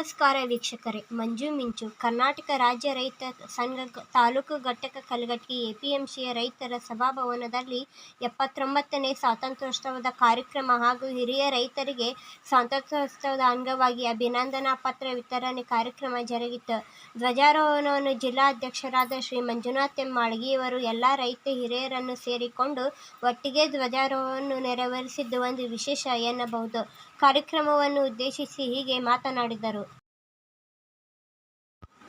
ನಮಸ್ಕಾರ ವೀಕ್ಷಕರೇ. ಮಂಜು ಮಿಂಚು, ಕರ್ನಾಟಕ ರಾಜ್ಯ ರೈತ ಸಂಘ ತಾಲೂಕು ಘಟಕ ಕಲಘಟಗಿ ಎಪಿಎಂಸಿಯ ರೈತರ ಸಭಾಭವನದಲ್ಲಿ ಎಪ್ಪತ್ತೊಂಬತ್ತನೇ ಸ್ವಾತಂತ್ರ್ಯೋತ್ಸವದ ಕಾರ್ಯಕ್ರಮ ಹಾಗೂ ಹಿರಿಯ ರೈತರಿಗೆ ಸ್ವಾತಂತ್ರ್ಯೋತ್ಸವದ ಅಂಗವಾಗಿ ಅಭಿನಂದನಾ ಪತ್ರ ವಿತರಣೆ ಕಾರ್ಯಕ್ರಮ ಜರುಗಿತು. ಧ್ವಜಾರೋಹಣವನ್ನು ಜಿಲ್ಲಾಧ್ಯಕ್ಷರಾದ ಶ್ರೀ ಮಂಜುನಾಥ್ ಎಂ ಮಾಳಗಿಯವರು ಎಲ್ಲ ರೈತ ಹಿರಿಯರನ್ನು ಸೇರಿಕೊಂಡು ಒಟ್ಟಿಗೆ ಧ್ವಜಾರೋಹಣ ನೆರವೇರಿಸಿದ್ದು ಒಂದು ವಿಶೇಷ ಎನ್ನಬಹುದು. ಕಾರ್ಯಕ್ರಮವನ್ನು ಉದ್ದೇಶಿಸಿ ಹೀಗೆ ಮಾತನಾಡಿದರು.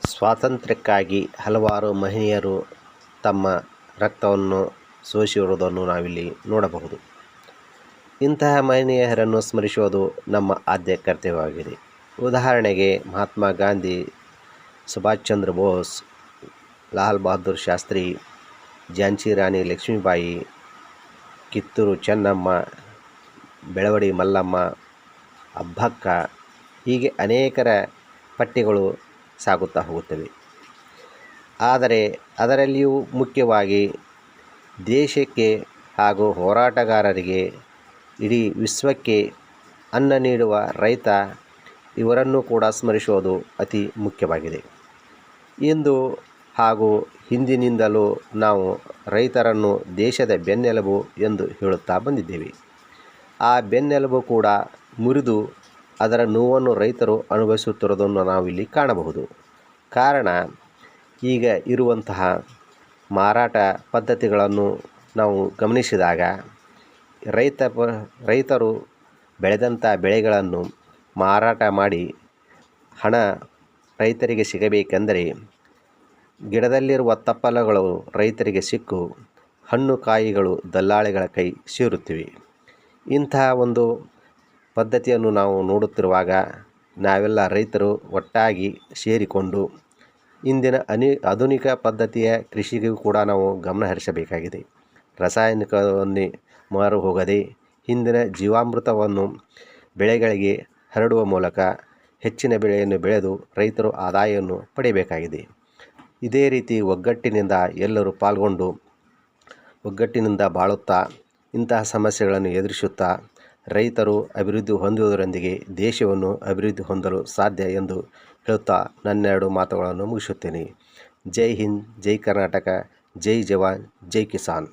ಸ್ವಾತಂತ್ರ್ಯಕ್ಕಾಗಿ ಹಲವಾರು ಮಹಿಳೆಯರು ತಮ್ಮ ರಕ್ತವನ್ನು ಸೋಸಿರುವುದನ್ನು ನಾವಿಲ್ಲಿ ನೋಡಬಹುದು. ಇಂತಹ ಮಹನೀಯರನ್ನು ಸ್ಮರಿಸುವುದು ನಮ್ಮ ಆದ್ಯ ಕರ್ತವ್ಯವಾಗಿದೆ. ಉದಾಹರಣೆಗೆ ಮಹಾತ್ಮ ಗಾಂಧಿ, ಸುಭಾಷ್ ಚಂದ್ರ ಬೋಸ್, ಲಾಲ್ ಬಹದ್ದೂರ್ ಶಾಸ್ತ್ರಿ, ಝಾನ್ಸಿ ರಾಣಿ ಲಕ್ಷ್ಮೀಬಾಯಿ, ಕಿತ್ತೂರು ಚೆನ್ನಮ್ಮ, ಬೆಳವಡಿ ಮಲ್ಲಮ್ಮ ಅಬ್ಬಕ್ಕ ಹೀಗೆ ಅನೇಕರ ಪಟ್ಟಿಗಳು ಸಾಗುತ್ತಾ ಹೋಗುತ್ತವೆ. ಆದರೆ ಅದರಲ್ಲಿಯೂ ಮುಖ್ಯವಾಗಿ ದೇಶಕ್ಕೆ ಹಾಗೂ ಹೋರಾಟಗಾರರಿಗೆ ಇಡೀ ವಿಶ್ವಕ್ಕೆ ಅನ್ನ ನೀಡುವ ರೈತ ಇವರನ್ನು ಕೂಡ ಸ್ಮರಿಸೋದು ಅತಿ ಮುಖ್ಯವಾಗಿದೆ. ಇಂದು ಹಾಗೂ ಹಿಂದಿನಿಂದಲೂ ನಾವು ರೈತರನ್ನು ದೇಶದ ಬೆನ್ನೆಲುಬು ಎಂದು ಹೇಳುತ್ತಾ ಬಂದಿದ್ದೇವೆ. ಆ ಬೆನ್ನೆಲುಬು ಕೂಡ ಮುರಿದು ಅದರ ನೋವನ್ನು ರೈತರು ಅನುಭವಿಸುತ್ತಿರುವುದನ್ನು ನಾವಿಲ್ಲಿ ಕಾಣಬಹುದು. ಕಾರಣ, ಈಗ ಇರುವಂತಹ ಮಾರಾಟ ಪದ್ಧತಿಗಳನ್ನು ನಾವು ಗಮನಿಸಿದಾಗ, ರೈತ ಪ, ರೈತರು ಬೆಳೆದಂಥ ಬೆಳೆಗಳನ್ನು ಮಾರಾಟ ಮಾಡಿ ಹಣ ರೈತರಿಗೆ ಸಿಗಬೇಕೆಂದರೆ, ಗಿಡದಲ್ಲಿರುವ ತಪ್ಪಲಗಳು ರೈತರಿಗೆ ಸಿಕ್ಕು, ಹಣ್ಣು ಕಾಯಿಗಳು ದಲ್ಲಾಳಿಗಳ ಕೈ ಸೇರುತ್ತಿವೆ. ಇಂತಹ ಒಂದು ಪದ್ಧತಿಯನ್ನು ನಾವು ನೋಡುತ್ತಿರುವಾಗ ನಾವೆಲ್ಲ ರೈತರು ಒಟ್ಟಾಗಿ ಸೇರಿಕೊಂಡು ಇಂದಿನ ಅನಿ, ಆಧುನಿಕ ಪದ್ಧತಿಯ ಕೃಷಿಗೂ ಕೂಡ ನಾವು ಗಮನ ಹರಿಸಬೇಕಾಗಿದೆ. ರಾಸಾಯನಿಕವನ್ನೇ ಮಾರು ಹೋಗದೆ ಹಿಂದಿನ ಜೀವಾಮೃತವನ್ನು ಬೆಳೆಗಳಿಗೆ ಹರಡುವ ಮೂಲಕ ಹೆಚ್ಚಿನ ಬೆಳೆಯನ್ನು ಬೆಳೆದು ರೈತರು ಆದಾಯವನ್ನು ಪಡೆಯಬೇಕಾಗಿದೆ. ಇದೇ ರೀತಿ ಒಗ್ಗಟ್ಟಿನಿಂದ ಎಲ್ಲರೂ ಪಾಲ್ಗೊಂಡು ಒಗ್ಗಟ್ಟಿನಿಂದ ಬಾಳುತ್ತಾ ಇಂತಹ ಸಮಸ್ಯೆಗಳನ್ನು ಎದುರಿಸುತ್ತಾ ರೈತರು ಅಭಿವೃದ್ಧಿ ಹೊಂದುವುದರೊಂದಿಗೆ ದೇಶವನ್ನು ಅಭಿವೃದ್ಧಿ ಹೊಂದಲು ಸಾಧ್ಯ ಎಂದು ಹೇಳುತ್ತಾ ನನ್ನೆರಡು ಮಾತುಗಳನ್ನು ಮುಗಿಸುತ್ತೇನೆ. ಜೈ ಹಿಂದ್, ಜೈ ಕರ್ನಾಟಕ, ಜೈ ಜವಾನ್, ಜೈ ಕಿಸಾನ್.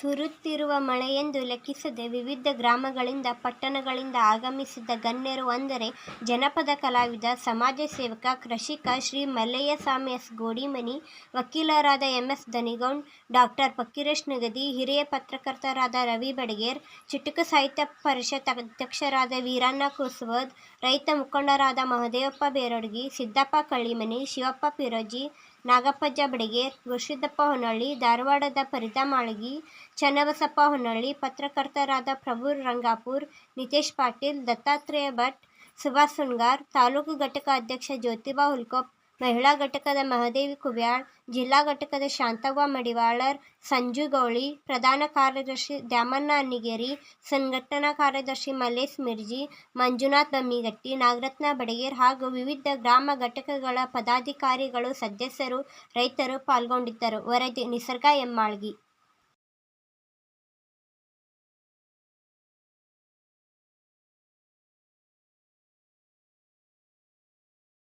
ಸುರಿಯುತ್ತಿರುವ ಮಳೆಯೆಂದು ಲೆಕ್ಕಿಸದೆ ವಿವಿಧ ಗ್ರಾಮಗಳಿಂದ, ಪಟ್ಟಣಗಳಿಂದ ಆಗಮಿಸಿದ್ದ ಗಣ್ಯರು ಅಂದರೆ ಜನಪದ ಕಲಾವಿದ, ಸಮಾಜ ಸೇವಕ, ಕೃಷಿಕ ಶ್ರೀ ಮಲ್ಲಯ್ಯ ಸ್ವಾಮಿ ಎಸ್. ಗೋಡಿಮನಿ, ವಕೀಲರಾದ M. S. Dhanigound doctor Pakkiresh Nagadi, ಹಿರಿಯ ಪತ್ರಕರ್ತರಾದ ರವಿ ಬಡಗೇರ್, ಚಿಟುಕು ಸಾಹಿತ್ಯ ಪರಿಷತ್ ಅಧ್ಯಕ್ಷರಾದ ವೀರಣ್ಣ ಕುಸುವದ್, ರೈತ ಮುಖಂಡರಾದ ಮಹದೇವಪ್ಪ ಬೇರೊಡಗಿ, ಸಿದ್ದಪ್ಪ ಕಳ್ಳಿಮನಿ, ಶಿವಪ್ಪ ಪಿರೋಜಿ ನಾಗಪ್ಪಜ್ಜ ಬಡಿಗೇರ್ ಗುರುಸಿದ್ದಪ್ಪ ಹೊನ್ನಳ್ಳಿ, ಧಾರವಾಡದ ಪರಿತಾ ಮಾಳಗಿ, ಚನ್ನಬಸಪ್ಪ ಹೊನ್ನಳ್ಳಿ, ಪತ್ರಕರ್ತರಾದ ಪ್ರಭು ರಂಗಾಪುರ್, ನಿತೇಶ್ ಪಾಟೀಲ್, ದತ್ತಾತ್ರೇಯ ಭಟ್, ಸುಭಾಷ್ ಸುನ್ಗಾರ್ ತಾಲೂಕು ಘಟಕ ಅಧ್ಯಕ್ಷ ಜ್ಯೋತಿಬಾ ಹುಲ್ಕೊಪ್ ಮಹಿಳಾ ಘಟಕದ ಮಹಾದೇವಿ ಕುಬ್ಯಾಳ್ ಜಿಲ್ಲಾ ಘಟಕದ ಶಾಂತವ್ವ ಮಡಿವಾಳರ್, ಸಂಜು ಗೌಳಿ, ಪ್ರಧಾನ ಕಾರ್ಯದರ್ಶಿ ದ್ಯಾಮಣ್ಣ ಅನ್ನಿಗೇರಿ ಸಂಘಟನಾ ಕಾರ್ಯದರ್ಶಿ ಮಲ್ಲೇಶ್ ಮಿರ್ಜಿ, ಮಂಜುನಾಥ್ ಬಮ್ಮಿಗಟ್ಟಿ ನಾಗರತ್ನ ಬಡಗೇರ್ ಹಾಗೂ ವಿವಿಧ ಗ್ರಾಮ ಘಟಕಗಳ ಪದಾಧಿಕಾರಿಗಳು, ಸದಸ್ಯರು, ರೈತರು ಪಾಲ್ಗೊಂಡಿದ್ದರು. ವರದಿ ನಿಸರ್ಗ ಎಮ್ಮಾಳ್ಗಿ.